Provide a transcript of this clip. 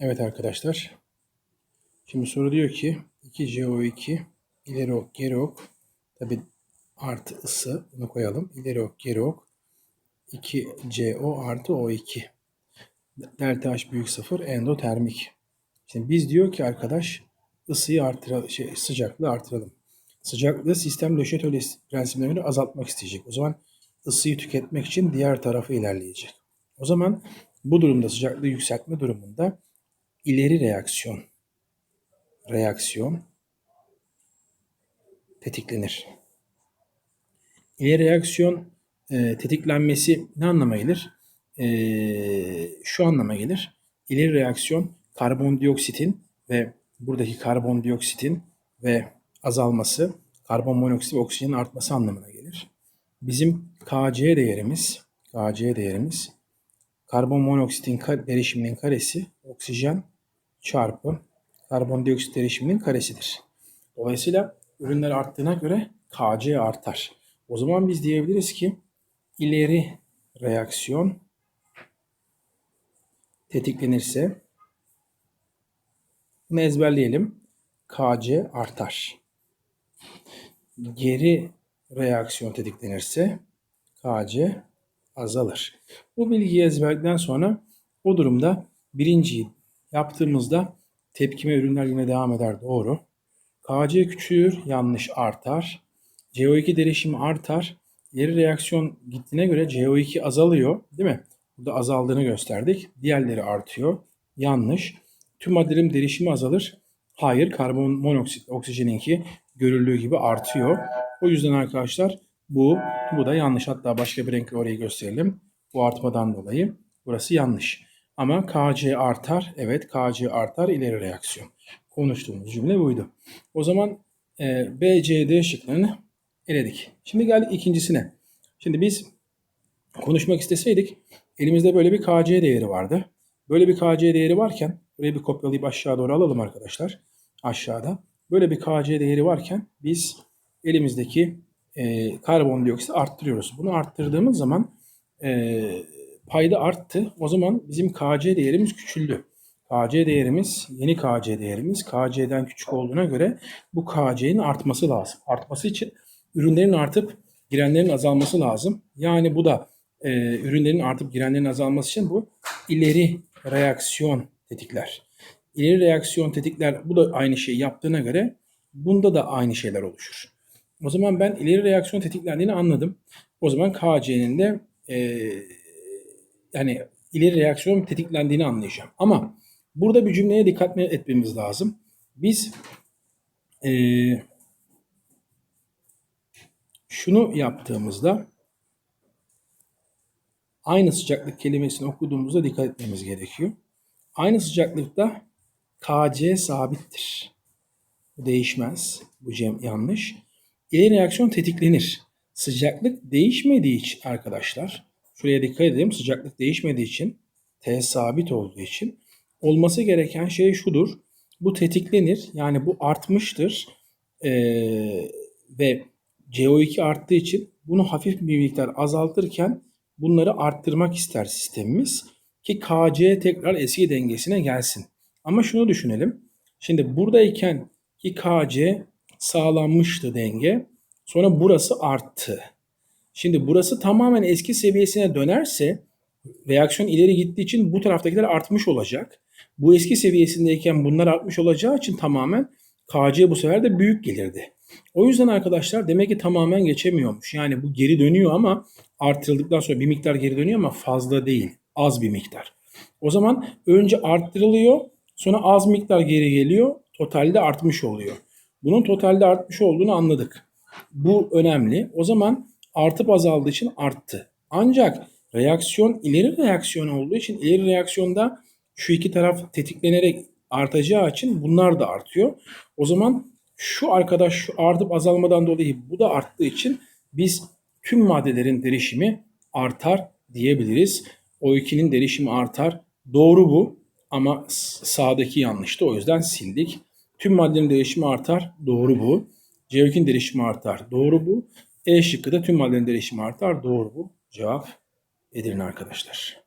Evet arkadaşlar. Şimdi soru diyor ki 2CO2 ileri ok geri ok tabi artı ısı bunu koyalım. İleri ok geri ok 2CO artı O2 delta H büyük sıfır endotermik. Şimdi biz diyor ki arkadaş ısıyı artıralım, şey, sıcaklığı artıralım. Sıcaklığı sistem löşetölye prensibine göre azaltmak isteyecek. O zaman ısıyı tüketmek için diğer tarafa ilerleyecek. O zaman bu durumda sıcaklığı yükseltme durumunda ileri reaksiyon reaksiyon tetiklenir. İleri reaksiyon e, tetiklenmesi ne anlama gelir? E, şu anlama gelir. İleri reaksiyon karbondioksitin ve buradaki karbondioksitin ve azalması, karbon monoksit ve oksijenin artması anlamına gelir. Bizim Kc değerimiz, Kc değerimiz karbon monoksitin derişiminin karesi oksijen çarpı karbondioksit derişiminin karesidir. Dolayısıyla ürünler arttığına göre Kc artar. O zaman biz diyebiliriz ki ileri reaksiyon tetiklenirse bunu ezberleyelim. Kc artar. Geri reaksiyon tetiklenirse Kc azalır. Bu bilgiyi ezberledikten sonra o durumda birinciyi yaptığımızda tepkime ürünler yine devam eder. Doğru. Kc küçülür, yanlış artar. CO2 derişimi artar. İleri reaksiyon gittiğine göre CO2 azalıyor, değil mi? Burada azaldığını gösterdik. Diğerleri artıyor. Yanlış. Tüm maddelerin derişimi azalır. Hayır, karbon monoksit, oksijeninki görüldüğü gibi artıyor. O yüzden arkadaşlar bu bu da yanlış. Hatta başka bir renkle orayı gösterelim. Bu artmadan dolayı burası yanlış. Ama Kc artar. Evet Kc artar ileri reaksiyon. Konuştuğumuz cümle buydu. O zaman e, B, C, şıklarını eledik. Şimdi geldik ikincisine. Şimdi biz konuşmak isteseydik elimizde böyle bir Kc değeri vardı. Böyle bir Kc değeri varken burayı bir kopyalayıp aşağı doğru alalım arkadaşlar. Aşağıda. Böyle bir Kc değeri varken biz elimizdeki e, karbondioksit arttırıyoruz. Bunu arttırdığımız zaman e, payda arttı. O zaman bizim Kc değerimiz küçüldü. Kc değerimiz, yeni Kc değerimiz Kc'den küçük olduğuna göre bu Kc'nin artması lazım. Artması için ürünlerin artıp girenlerin azalması lazım. Yani bu da e, ürünlerin artıp girenlerin azalması için bu ileri reaksiyon tetikler. İleri reaksiyon tetikler bu da aynı şeyi yaptığına göre bunda da aynı şeyler oluşur. O zaman ben ileri reaksiyon tetiklendiğini anladım. O zaman KC'nin de e, yani ileri reaksiyon tetiklendiğini anlayacağım. Ama burada bir cümleye dikkat etmemiz lazım. Biz e, şunu yaptığımızda aynı sıcaklık kelimesini okuduğumuzda dikkat etmemiz gerekiyor. Aynı sıcaklıkta KC sabittir. Bu değişmez. Bu cem yanlış. İleri reaksiyon tetiklenir. Sıcaklık değişmediği için arkadaşlar, şuraya dikkat edelim. Sıcaklık değişmediği için, T sabit olduğu için olması gereken şey şudur. Bu tetiklenir. Yani bu artmıştır. Ee, ve CO2 arttığı için bunu hafif bir miktar azaltırken bunları arttırmak ister sistemimiz ki KC tekrar eski dengesine gelsin. Ama şunu düşünelim. Şimdi buradayken ki KC sağlanmıştı denge. Sonra burası arttı. Şimdi burası tamamen eski seviyesine dönerse reaksiyon ileri gittiği için bu taraftakiler artmış olacak. Bu eski seviyesindeyken bunlar artmış olacağı için tamamen KC bu sefer de büyük gelirdi. O yüzden arkadaşlar demek ki tamamen geçemiyormuş. Yani bu geri dönüyor ama artırıldıktan sonra bir miktar geri dönüyor ama fazla değil. Az bir miktar. O zaman önce arttırılıyor sonra az miktar geri geliyor. Totalde artmış oluyor. Bunun totalde artmış olduğunu anladık. Bu önemli. O zaman artıp azaldığı için arttı. Ancak reaksiyon ileri reaksiyon olduğu için ileri reaksiyonda şu iki taraf tetiklenerek artacağı için bunlar da artıyor. O zaman şu arkadaş şu artıp azalmadan dolayı bu da arttığı için biz tüm maddelerin derişimi artar diyebiliriz. O2'nin derişimi artar. Doğru bu ama sağdaki yanlıştı. O yüzden sildik. Tüm maddelerin derişimi artar. Doğru bu. CO2'nin derişimi artar. Doğru bu. E şıkkı da tüm maddelerin derişimi artar. Doğru bu. Cevap Edirne arkadaşlar.